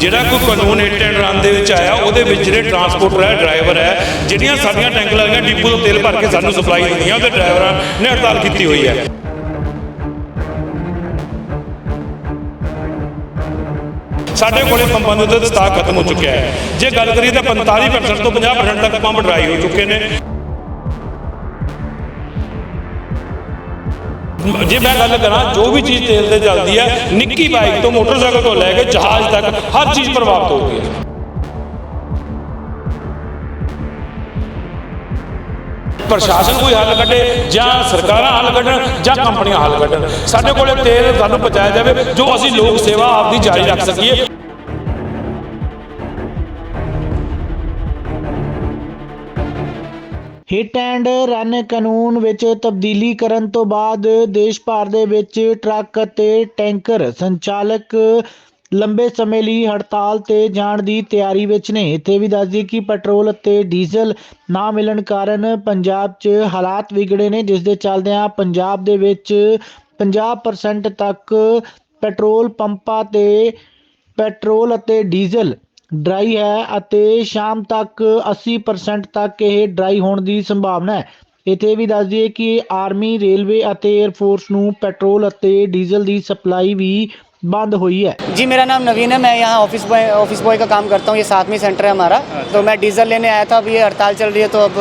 ਜਿਹੜਾ ਕੋਈ ਕਾਨੂੰਨ ਹਿੱਟ ਐਂਡ ਰਨ ਦੇ ਵਿੱਚ ਆਇਆ, ਉਹਦੇ ਵਿੱਚ ਜਿਹੜੇ ਟਰਾਂਸਪੋਰਟਰ ਹੈ ਡਰਾਈਵਰ ਹੈ, ਜਿਹੜੀਆਂ ਸਾਡੀਆਂ ਟੈਂਕ ਲਾਈਆਂ ਡਿਪੂ ਤੋਂ ਤੇਲ ਭਰ ਕੇ ਸਾਨੂੰ ਸਪਲਾਈ ਦਿੰਦੀਆਂ ਉਹਦੇ ਡਰਾਈਵਰਾਂ ਨੇ ਹੜਤਾਲ ਕੀਤੀ ਹੋਈ ਹੈ। ਸਾਡੇ ਕੋਲੇ ਪੰਪਾਂ ਦੇ ਉੱਤੇ ਸਟਾਕ ਖਤਮ ਹੋ ਚੁੱਕਿਆ ਹੈ। ਜੇ ਗੱਲ ਕਰੀਏ ਤਾਂ 45% ਤੋਂ 50% ਤੱਕ ਪੰਪ ਡਰਾਈ ਹੋ ਚੁੱਕੇ ਨੇ। ਜੇ ਮੈਂ ਗੱਲ ਕਰਾਂ, ਜੋ ਵੀ ਚੀਜ਼ ਤੇਲ ਤੇ ਚੱਲਦੀ ਹੈ ਨਿੱਕੀ ਬਾਈਕ ਤੋਂ ਮੋਟਰਸਾਈਕਲ ਤੋਂ ਲੈ ਕੇ ਜਹਾਜ਼ ਤੱਕ ਹਰ ਚੀਜ਼ ਪ੍ਰਭਾਵਿਤ ਹੋ ਗਈ ਹੈ ਪ੍ਰਸ਼ਾਸਨ ਕੋਈ ਹੱਲ ਕੱਢੇ ਜਾਂ ਸਰਕਾਰਾਂ ਹੱਲ ਕੱਢਣ ਜਾਂ ਕੰਪਨੀਆਂ ਹੱਲ ਕੱਢਣ? ਸਾਡੇ ਕੋਲੇ ਤੇਲ ਸਾਨੂੰ ਪਹੁੰਚਾਇਆ ਜਾਵੇ, ਜੋ ਅਸੀਂ ਲੋਕ ਸੇਵਾ ਆਪਦੀ ਜਾਰੀ ਰੱਖ ਸਕੀਏ। ਹਿੱਟ ਐਂਡ ਰਨ ਕਾਨੂੰਨ ਵਿੱਚ ਤਬਦੀਲੀ ਕਰਨ ਤੋਂ ਬਾਅਦ ਦੇਸ਼ ਭਰ ਦੇ ਵਿੱਚ ਟਰੱਕ ਅਤੇ ਟੈਂਕਰ ਸੰਚਾਲਕ ਲੰਬੇ ਸਮੇਂ ਲਈ ਹੜਤਾਲ ਤੇ ਜਾਣ ਦੀ ਤਿਆਰੀ ਵਿੱਚ ਨੇ। ਇੱਥੇ ਵੀ ਦੱਸ ਦਈਏ ਕਿ ਪੈਟਰੋਲ ਅਤੇ ਡੀਜ਼ਲ ਨਾ ਮਿਲਣ ਕਾਰਨ ਪੰਜਾਬ 'ਚ ਹਾਲਾਤ ਵਿਗੜੇ ਨੇ, ਜਿਸ ਦੇ ਚੱਲਦਿਆਂ ਪੰਜਾਬ ਦੇ ਵਿੱਚ 50% ਤੱਕ ਪੈਟਰੋਲ ਪੰਪਾਂ ਤੇ ਪੈਟਰੋਲ ਅਤੇ ਡੀਜ਼ਲ ਡਰਾਈ ਹੈ ਅਤੇ ਸ਼ਾਮ ਤੱਕ 80% ਤੱਕ ਇਹ ਡਰਾਈ ਹੋਣ ਦੀ ਸੰਭਾਵਨਾ ਹੈ ਇਥੇ ਵੀ ਦੱਸ ਦਈਏ ਕਿ ਆਰਮੀ ਰੇਲਵੇ ਅਤੇ 에ਅਰ ਫੋਰਸ ਨੂੰ ਪੈਟਰੋਲ ਅਤੇ ਡੀਜ਼ਲ ਦੀ ਸਪਲਾਈ ਵੀ बंद हुई है जी मेरा नाम नवीन है मैं यहाँ ऑफिस बॉय ऑफिस बॉय का काम करता हूँ ये साथ में सेंटर है हमारा तो मैं डीजल लेने आया था अब ये हड़ताल चल रही है तो अब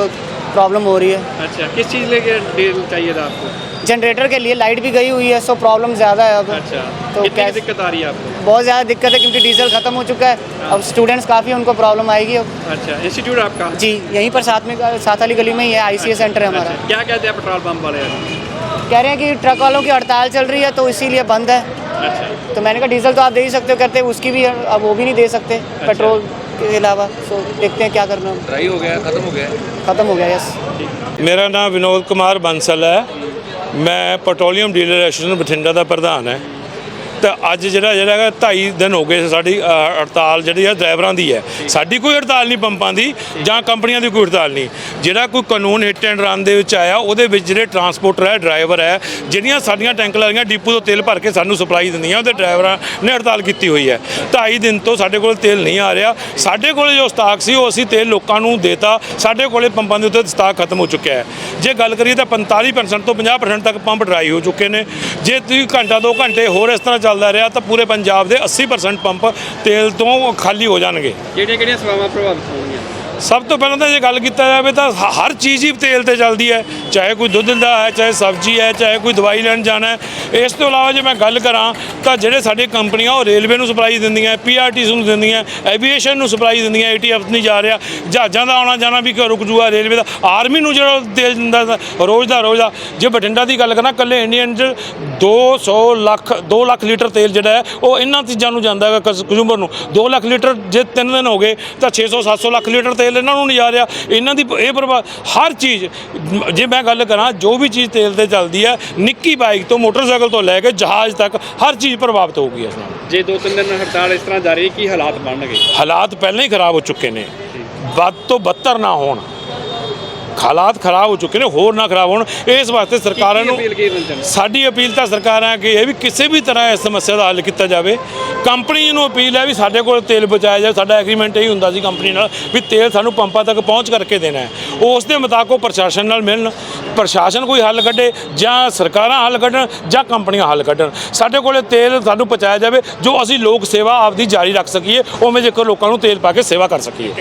प्रॉब्लम हो रही है। अच्छा किस चीज़ लेके डील चाहिए था आपको? जनरेटर के लिए लाइट भी गई हुई है सो प्रॉब्लम ज़्यादा है अब। अच्छा तो कितनी कैसे- दिक्कत आ रही है आपको? बहुत ज़्यादा दिक्कत है क्योंकि डीजल ख़त्म हो चुका है। अब स्टूडेंट्स काफ़ी उनको प्रॉब्लम आएगी अब। अच्छा इंस्टीट्यूट आपका? जी यहीं पर साथ में साथ वाली गली में ही है आई सेंटर है हमारा। अच्छा। क्या कहते हैं पेट्रोल पंप वाले? कह रहे हैं कि ट्रक वालों की हड़ताल चल रही है तो इसीलिए बंद है। अच्छा। तो मैंने कहा डीजल तो आप दे ही सकते हो कहते हैं उसकी भी अब वो भी नहीं दे सकते पेट्रोल के अलावा सो देखते हैं क्या करना है ड्राई हो गया खत्म हो गया ख़त्म हो गया यस ਮੇਰਾ ਨਾਮ ਵਿਨੋਦ ਕੁਮਾਰ ਬੰਸਲ ਹੈ ਮੈਂ ਪੈਟਰੋਲੀਅਮ ਡੀਲਰ ਐਸੋਸੀਏਸ਼ਨ ਬਠਿੰਡਾ ਦਾ ਪ੍ਰਧਾਨ ਹੈ ਤਾਂ ਅੱਜ ਜਿਹੜਾ ਜਿਹੜਾ ਹੈਗਾ 2.5 ਦਿਨ ਹੋ ਗਏ ਸਾਡੀ ਅ, ਹੜਤਾਲ ਜਿਹੜੀ ਹੈ ਡਰਾਈਵਰਾਂ ਦੀ ਹੈ। ਸਾਡੀ ਕੋਈ ਹੜਤਾਲ ਨਹੀਂ ਪੰਪਾਂ ਦੀ ਜਾਂ ਕੰਪਨੀਆਂ ਦੀ ਕੋਈ ਹੜਤਾਲ ਨਹੀਂ। ਜਿਹੜਾ ਕੋਈ ਕਾਨੂੰਨ ਹਿੱਟ ਐਂਡ ਰਨ ਦੇ ਵਿੱਚ ਆਇਆ ਉਹਦੇ ਵਿੱਚ ਜਿਹੜੇ ਟਰਾਂਸਪੋਰਟਰ ਹੈ ਡਰਾਈਵਰ ਹੈ ਜਿਹੜੀਆਂ ਸਾਡੀਆਂ ਟੈਂਕ ਲਾਈਆਂ ਡਿਪੂ ਤੋਂ ਤੇਲ ਭਰ ਕੇ ਸਾਨੂੰ ਸਪਲਾਈ ਦਿੰਦੀਆਂ ਉਹਦੇ ਡਰਾਈਵਰਾਂ ਨੇ ਹੜਤਾਲ ਕੀਤੀ ਹੋਈ ਹੈ। 2.5 ਦਿਨ ਤੋਂ ਸਾਡੇ ਕੋਲ ਤੇਲ ਨਹੀਂ ਆ ਰਿਹਾ। ਸਾਡੇ ਕੋਲ ਜੋ ਸਟਾਕ ਸੀ ਉਹ ਅਸੀਂ ਤੇਲ ਲੋਕਾਂ ਨੂੰ ਦੇਤਾ। ਸਾਡੇ ਕੋਲੇ ਪੰਪਾਂ ਦੇ ਉੱਤੇ ਸਟਾਕ ਖਤਮ ਹੋ ਚੁੱਕਿਆ ਹੈ। ਜੇ ਗੱਲ ਕਰੀਏ ਤਾਂ 45% ਤੋਂ 50% ਤੱਕ ਪੰਪ ਡਰਾਈ ਹੋ ਚੁੱਕੇ ਨੇ। ਜੇ ਤੁਸੀਂ ਘੰਟਾ ਦੋ ਘੰਟੇ ਹੋਰ ਇਸ ਤਰ੍ਹਾਂ ਚੱਲਦਾ ਰਿਹਾ ਤਾਂ ਪੂਰੇ ਪੰਜਾਬ ਦੇ 80% ਪੰਪ ਤੇਲ ਤੋਂ ਖਾਲੀ ਹੋ ਜਾਣਗੇ। ਕਿਹੜੀਆਂ ਕਿਹੜੀਆਂ ਸੇਵਾਵਾਂ ਪ੍ਰਭਾਵਿਤ ਹੋਣਗੀਆਂ? ਸਭ ਤੋਂ ਪਹਿਲਾਂ ਤਾਂ ਜੇ ਗੱਲ ਕੀਤਾ ਜਾਵੇ ਤਾਂ ਹ- ਹਰ ਚੀਜ਼ ਹੀ ਤੇਲ ਤੇ ਚੱਲਦੀ ਹੈ। ਚਾਹੇ ਕੋਈ ਦੁੱਧ ਦਾ ਹੈ ਚਾਹੇ ਸਬਜ਼ੀ ਹੈ ਚਾਹੇ ਕੋਈ ਦਵਾਈ ਲੈਣ ਜਾਣਾ ਹੈ। ਇਸ ਤੋਂ ਇਲਾਵਾ ਜੇ ਮੈਂ ਗੱਲ ਕਰਾਂ ਤਾਂ ਜਿਹੜੇ ਸਾਡੇ ਕੰਪਨੀਆਂ ਉਹ ਰੇਲਵੇ ਨੂੰ ਸਪਲਾਈ ਦਿੰਦੀਆਂ ਪੀਆਰਟੀਸੀ ਨੂੰ ਦਿੰਦੀਆਂ ਐਵੀਏਸ਼ਨ ਨੂੰ ਸਪਲਾਈ ਦਿੰਦੀਆਂ ਏਟੀਐਫ ਨਹੀਂ ਜਾ ਰਿਹਾ। ਜਹਾਜ਼ਾਂ ਦਾ ਆਉਣਾ ਜਾਣਾ ਵੀ ਕਿਉਂ ਰੁਕ ਜੂਗਾ ਰੇਲਵੇ ਦਾ। ਆਰਮੀ ਨੂੰ ਜਿਹੜਾ ਤੇਲ ਦਿੰਦਾ ਤਾ, ਰੋਜ਼ ਦਾ ਰੋਜ਼ ਦਾ। ਜੇ ਬਠਿੰਡਾ ਦੀ ਗੱਲ ਕਰਾਂ ਕੱਲੇ ਇੰਡੀਅਨ 'ਚ 200 ਲੱਖ 2 ਲੱਖ ਲੀਟਰ ਤੇਲ ਜਿਹੜਾ ਹੈ ਉਹ ਇਹਨਾਂ ਚੀਜ਼ਾਂ ਨੂੰ ਜਾਂਦਾ ਹੈਗਾ ਕੰਜ਼ੂਮਰ ਨੂੰ। 2 ਲੱਖ ਲੀਟਰ ਜੇ 3 ਦਿਨ ਹੋ ਗਏ ਤਾਂ 600 700 ਲੱਖ ਲੀਟਰ ਤੇਲ ਇਹਨਾਂ ਨੂੰ ਨਹੀਂ ਜਾ ਰਿਹਾ ਇਹਨਾਂ ਦੀ ਇਹ ਪ੍ਰਭਾਵ ਹਰ ਚੀਜ਼ ਜੇ ਮੈਂ ਗੱਲ ਕਰਾਂ ਜੋ ਵੀ ਚੀਜ਼ ਤੇਲ ਤੇ ਚੱਲਦੀ ਹੈ ਨਿੱਕੀ ਬਾਈਕ ਤੋਂ ਮੋਟਰਸਾਈਕਲ ਤੋਂ ਲੈ ਕੇ ਜਹਾਜ਼ ਤੱਕ ਹਰ ਚੀਜ਼ ਪ੍ਰਭਾਵਿਤ ਹੋਊਗੀ ਇਸ ਨਾਲ। ਜੇ ਦੋ ਤਿੰਨ ਦਿਨ ਹੜਤਾਲ ਇਸ ਤਰ੍ਹਾਂ ਜਾਰੀ ਹੈ ਕੀ ਹਾਲਾਤ ਬਣਨਗੇ? ਹਾਲਾਤ ਪਹਿਲਾਂ ਹੀ ਖਰਾਬ ਹੋ ਚੁੱਕੇ ਨੇ। ਵੱਧ ਤੋਂ ਬੱਤਰ ਨਾ ਹੋਣ। ਹਾਲਾਤ ਖਰਾਬ ਹੋ ਚੁੱਕੇ ਨੇ ਹੋਰ ਨਾ ਖਰਾਬ ਹੋਣ। ਇਸ ਵਾਸਤੇ ਸਰਕਾਰਾਂ ਨੂੰ ਕੀ ਸਾਡੀ ਅਪੀਲ ਤਾਂ ਸਰਕਾਰਾਂ ਅੱਗੇ ਇਹ ਵੀ ਕਿਸੇ ਵੀ ਤਰ੍ਹਾਂ ਇਸ ਸਮੱਸਿਆ ਦਾ ਹੱਲ ਕੀਤਾ ਜਾਵੇ। ਕੰਪਨੀ ਨੂੰ ਅਪੀਲ ਹੈ ਵੀ ਸਾਡੇ ਕੋਲ ਤੇਲ ਬਚਾਇਆ ਜਾਵੇ। ਸਾਡਾ ਐਗਰੀਮੈਂਟ ਇਹੀ ਹੁੰਦਾ ਸੀ ਕੰਪਨੀ ਨਾਲ ਵੀ ਤੇਲ ਸਾਨੂੰ ਪੰਪਾਂ ਤੱਕ ਪਹੁੰਚ ਕਰਕੇ ਦੇਣਾ ਹੈ। ਉਸ ਦੇ ਮੁਤਾਬਕ ਉਹ ਪ੍ਰਸ਼ਾਸਨ ਨਾਲ ਮਿਲਣ। ਪ੍ਰਸ਼ਾਸਨ ਕੋਈ ਹੱਲ ਕੱਢੇ ਜਾਂ ਸਰਕਾਰਾਂ ਹੱਲ ਕੱਢਣ ਜਾਂ ਕੰਪਨੀਆਂ ਹੱਲ ਕੱਢਣ। ਸਾਡੇ ਕੋਲੇ ਤੇਲ ਸਾਨੂੰ ਪਹੁੰਚਾਇਆ ਜਾਵੇ। ਜੋ ਅਸੀਂ ਲੋਕ ਸੇਵਾ ਆਪਦੀ ਜਾਰੀ ਰੱਖ ਸਕੀਏ ਉਵੇਂ ਜੇਕਰ ਲੋਕਾਂ ਨੂੰ ਤੇਲ ਪਾ ਕੇ ਸੇਵਾ ਕਰ ਸਕੀਏ।